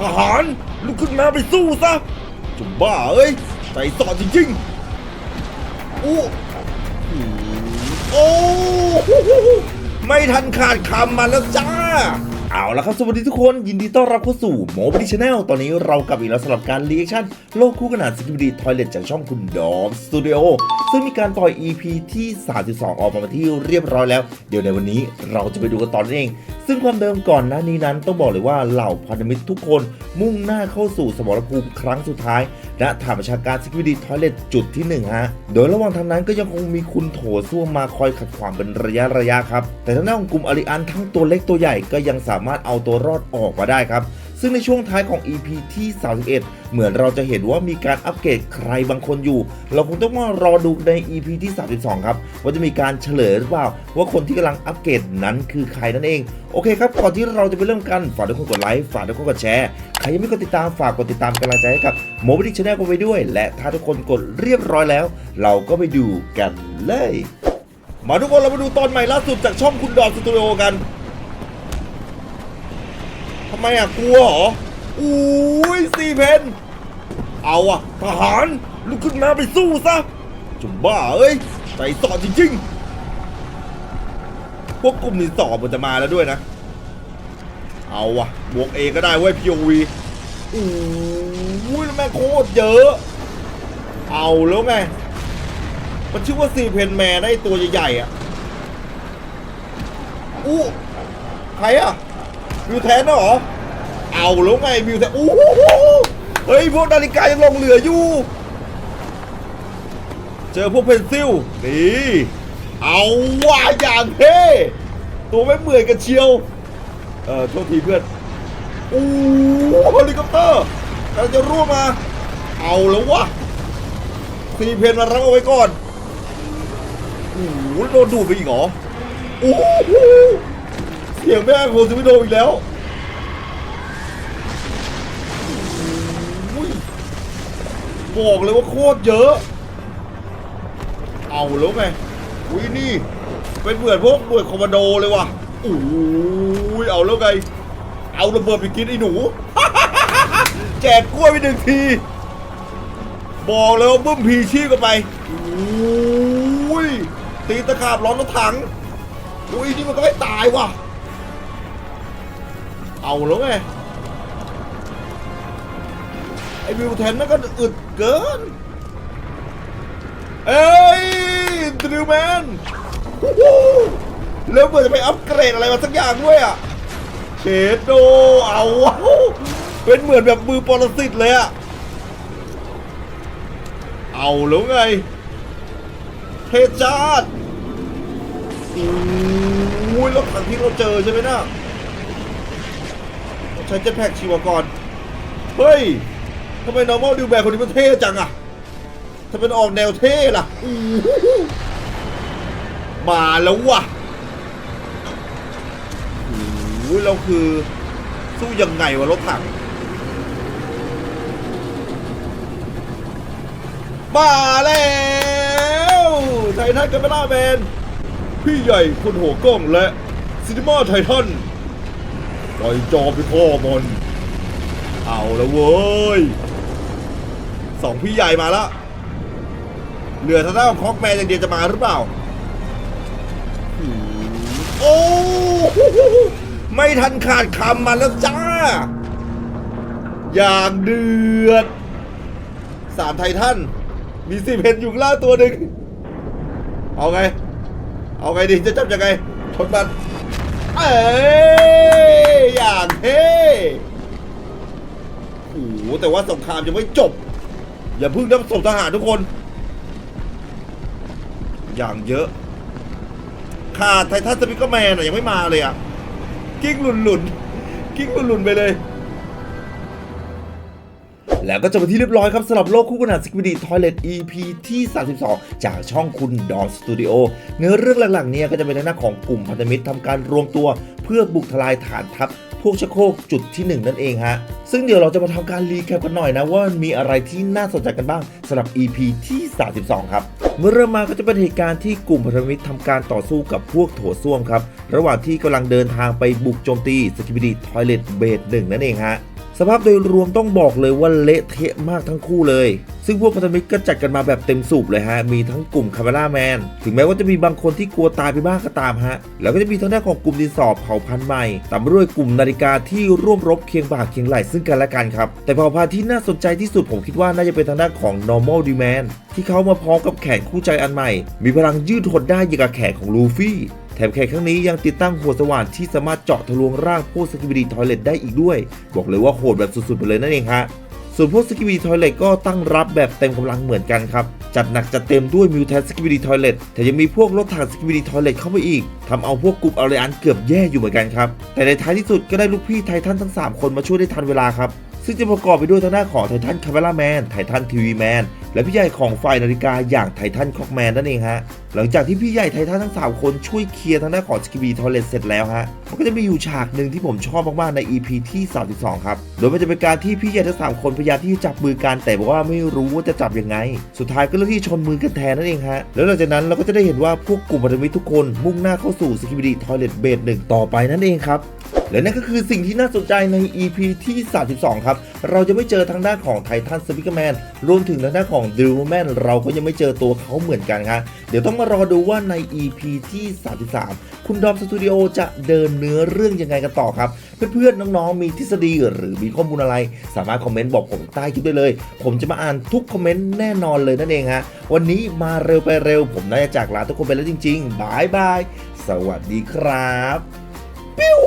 ทหารลุกขึ้นมาไปสู้ซะจุบ้าเอ้ยใจสอดจริงๆอู้โอ้ไม่ทันขาดคำมาแล้วจ้า เอาละครับสวัสดีทุกคนยินดีต้อนรับเข้าสู่โมบิชแนลตอนนี้เรากลับอีกแล้วสำหรับการรีแอคชั่นโลกคู่ขนานสกิบดีทอยเลตจากช่องคุณดอมสตูดิโอซึ่งมีการปล่อย EP ที่ 32 ออกมาที่เรียบร้อยแล้ว เดี๋ยวในวันนี้เราจะไปดูกันตอนนั้นเอง ซึ่งความเดิมก่อนหน้านี้นั้นต้องบอกเลยว่าเหล่าพันธมิตรทุกคนมุ่งหน้าเข้าสู่สมรภูมิครั้งสุดท้าย ณฐานประชาการ Security Toilet จุดที่ 1 ฮะ โดยระหว่างทางนั้นก็ยังคงมีคุณโถส้วมมาคอยขัดขวางเป็นระยะระยะครับ แต่ทางด้านของกลุ่มอาริอันทั้งตัวเล็กตัวใหญ่ก็ยังสามารถเอาตัวรอดออกมาได้ครับ ซึ่งในช่วงท้ายของ EP ที่ 31 เหมือนเราจะเห็นว่ามีการอัปเกรดใครบางคนอยู่ เราคงต้องมารอดูใน EP ที่ 32 ครับ ว่าจะมีการเฉลยหรือเปล่า ว่าคนที่กำลังอัปเกรดนั้นคือใครนั่นเอง โอเคครับ ก่อนที่เราจะไปเริ่มกันฝากทุกคนกดไลค์ฝากทุกคนกดแชร์ใครยังไม่กดติดตามฝากกดติดตามกำลังใจให้กับโมบิดิชแนลกันไปด้วย และถ้าทุกคนกดเรียบร้อยแล้ว เราก็ไปดูกันเลย มาทุกคนเรามาดูตอนใหม่ล่าสุดจากช่องคุณดอนสตูดิโอกัน ไมอะกลัวเหรออุ้ยซีเพนเอาอะทหารลุกขึ้นมาไปสู้ซะจุบ้าเอ้ยใจสอดจริงๆ พวกกลุ่มนี้สอบมันจะมาแล้วด้วยนะ เอาอะบวกเอก็ได้เว้ย POV อู้ยแล้วแม่โคตรเยอะ เอาแล้วไงมันชื่อว่าซีเพนแมนได้ตัวใหญ่ๆอะอู้ใครอะวิวแทนนะเหรอ เอาแล้วไงวิวแทนโอ้โหเฮ้ยพวกนาฬิกายังลงเหลืออยู่ เจอพวกเพนซิลนี่เอาว่าอย่างเท่ตัวไม่เหมือนกันเชียว เออโทษทีเพื่อนโอ้เฮลิคอปเตอร์กำลังจะร่วงมา เอาแล้ววะซีเพนมารับเอาไว้ก่อนโอ้โหโดนดูดไปอีกเหรอโอ้โหเสียงแม่โคซิมิโดอีกแล้ว บอกเลยว่าโคตรเยอะ เอาแล้วไงอุ้ยนี่เป็นเหมือนพวกหน่วยคอมมานโดเลยว่ะโอ้ยเอาแล้วไง เอาระเบิดไปกินไอ้หนู แจกกล้วยไปหนึ่งที บอกเลยว่าบึ้มพีชีพกันไปโอ้ยตีตะขาบร้อนรถถังอุ้ยนี่มันก็ไม่ตายว่ะ เอาแล้วไงไอ้วิวแทนนั่นก็อึด เกิน เอ้ยดริวแมนแล้วเหมือนจะไปอัปเกรดอะไรมาสักอย่างด้วยอะเชดโดเอาว้าเป็นเหมือนแบบมือปรสิตเลยอะ เอาแล้วไงเทจาดโอ้ยรถถังที่เราเจอใช่ไหมนะใช้เจ็ตแพ็กชีวกร เฮ้ย ทำไม normal ดิวแบกคนนี้มันเท่จังอะถ้าเป็นออกแนวเท่ล่ะมาแล้วว่ะโอ้ยเราคือสู้ยังไงวะรถถังมาแล้วไททันกัมเบล่าแมน พี่ใหญ่คนหัวกล้องและซินิมาไททันปล่อยจอไปพ่อมันเอาแล้วเว้ย สองพี่ใหญ่มาแล้ว เหลือทางด้านของคอกแมนอย่างเดียวจะมาหรือเปล่าโอ้โหไม่ทันขาดคำมาแล้วจ้า อย่างเดือดสามไททันมีสิเพนอยู่ล่าตัวหนึ่งเอาไง เอาไงดีจะจับยังไงชนมันเอ้ยอย่างเท่โอ้แต่ว่าสงครามยังไม่จบ อย่าเพิ่งนับศพทหารทุกคน อย่างเยอะขาดไททันสปิกร์แมนอะยังไม่มาเลยอะกิ้งหลุนหลุนกิ้งหลุนหลุนไปเลย แล้วก็จบที่เรียบร้อยครับสำหรับโลกคู่ขนานสกิบิดีทอยเลต EP ที่ 32 จากช่องคุณดอนสตูดิโอเนื้อเรื่องหลักๆเนี่ยก็จะเป็นในหน้าของกลุ่มพันธมิตรทำการรวมตัว เพื่อบุกทลายฐานทัพ พวกชกโครกจุดที่ 1 นั่นเองฮะ ซึ่งเดี๋ยวเราจะมาทำการรีแคปกันหน่อยนะ ว่ามันมีอะไรที่น่าสนใจกันบ้างสำหรับ EP ที่ 32 ครับ เมื่อเริ่มมาก็จะเป็นเหตุการณ์ที่กลุ่มพันธมิตรทำการต่อสู้กับพวกโถส้วมครับ ระหว่างที่กำลังเดินทางไปบุกโจมตีสกิบิดีทอยเลตเบดหนึ่งนั่นเองฮะ สภาพโดยรวมต้องบอกเลยว่าเละเทะมากทั้งคู่เลย ซึ่งพวกพันธมิตรก็จัดกันมาแบบเต็มสูบเลยฮะ มีทั้งกลุ่มคาเมล่าแมน ถึงแม้ว่าจะมีบางคนที่กลัวตายไปบ้างก็ตามฮะ แล้วก็จะมีทางด้านของกลุ่มดินสอบเผ่าพันธุ์ใหม่ตามมาด้วยกลุ่มนาฬิกาที่ร่วมรบเคียงบ่าเคียงไหล่ซึ่งกันและกันครับ แต่เผ่าพันธุ์ที่น่าสนใจที่สุดผมคิดว่าน่าจะเป็นทางด้านของ normal demand ที่เขามาพร้อมกับแขนคู่ใจอันใหม่ มีพลังยืดหดได้อย่างกับแขนของลูฟี่ ถมแขกครั้งนี้ยังติดตั้งหัวสว่านที่สามารถเจาะทะลวงร่างพวกสกิบิดีทอยเลตได้อีกด้วย บอกเลยว่าโหดแบบสุดๆไปเลยนั่นเองฮะส่วนพวกสกิบิดีทอยเลตก็ตั้งรับแบบเต็มกำลังเหมือนกันครับ จัดหนักจัดเต็มด้วยมิวแทนสกิบิดีทอยเลตแต่ยังมีพวกรถถังสกิบิดีทอยเลตเข้ามาอีกทำเอาพวกกลุ่มอารีอันเกือบแย่อยู่เหมือนกันครับ แต่ในท้ายที่สุดก็ได้ลูกพี่ไททันทั้ง 3 คนมาช่วยได้ทันเวลาครับ ซึ่งจะประกอบไปด้วยทางด้านของไททันคาเมล่าแมนไททันทีวีแมนและพี่ใหญ่ของฝ่ายนาฬิกาอย่างไททันคอกแมนนั่นเองฮะหลังจากที่พี่ใหญ่ไททันทั้ง 3 คนช่วยเคลียร์ทางด้านของสกิบีทอเลตเสร็จแล้วฮะมันก็จะมีอยู่ฉากหนึ่งที่ผมชอบมากๆใน EP ที่ 32 ครับ โดยมันจะเป็นการที่พี่ใหญ่ทั้ง 3 คนพยายามที่จะจับมือกันแต่บอกว่าไม่รู้ว่าจะจับยังไง สุดท้ายก็เลือกที่ชนมือกันแทนนั่นเองฮะแล้วหลังจากนั้นเราก็จะได้เห็นว่าพวกกลุ่มพันธมิตรทุกคนมุ่งหน้าเข้าสู่สกิบีทอเลตเบสหนึ่งต่อไปนั่นเองครับ และนั่นก็คือสิ่งที่น่าสนใจใน EP ที่ 32 ครับ เราจะไม่เจอทางด้านของไททันสปิเกอร์แมนรวมถึงทางด้านของดิวแมนเราก็ยังไม่เจอตัวเขาเหมือนกันครับเดี๋ยวต้องมารอดูว่าใน EP ที่ 33 คุณดอมสตูดิโอจะเดินเนื้อเรื่องยังไงกันต่อครับ เพื่อนๆ น้องๆ มีทฤษฎีหรือมีข้อมูลอะไร สามารถคอมเมนต์บอกผมใต้คลิปได้เลย ผมจะมาอ่านทุกคอมเมนต์แน่นอนเลยนั่นเองฮะวันนี้มาเร็วไปเร็ว ผมน่าจะจากลาทุกคนไปแล้วจริงๆบายบายสวัสดีครับปิ้ว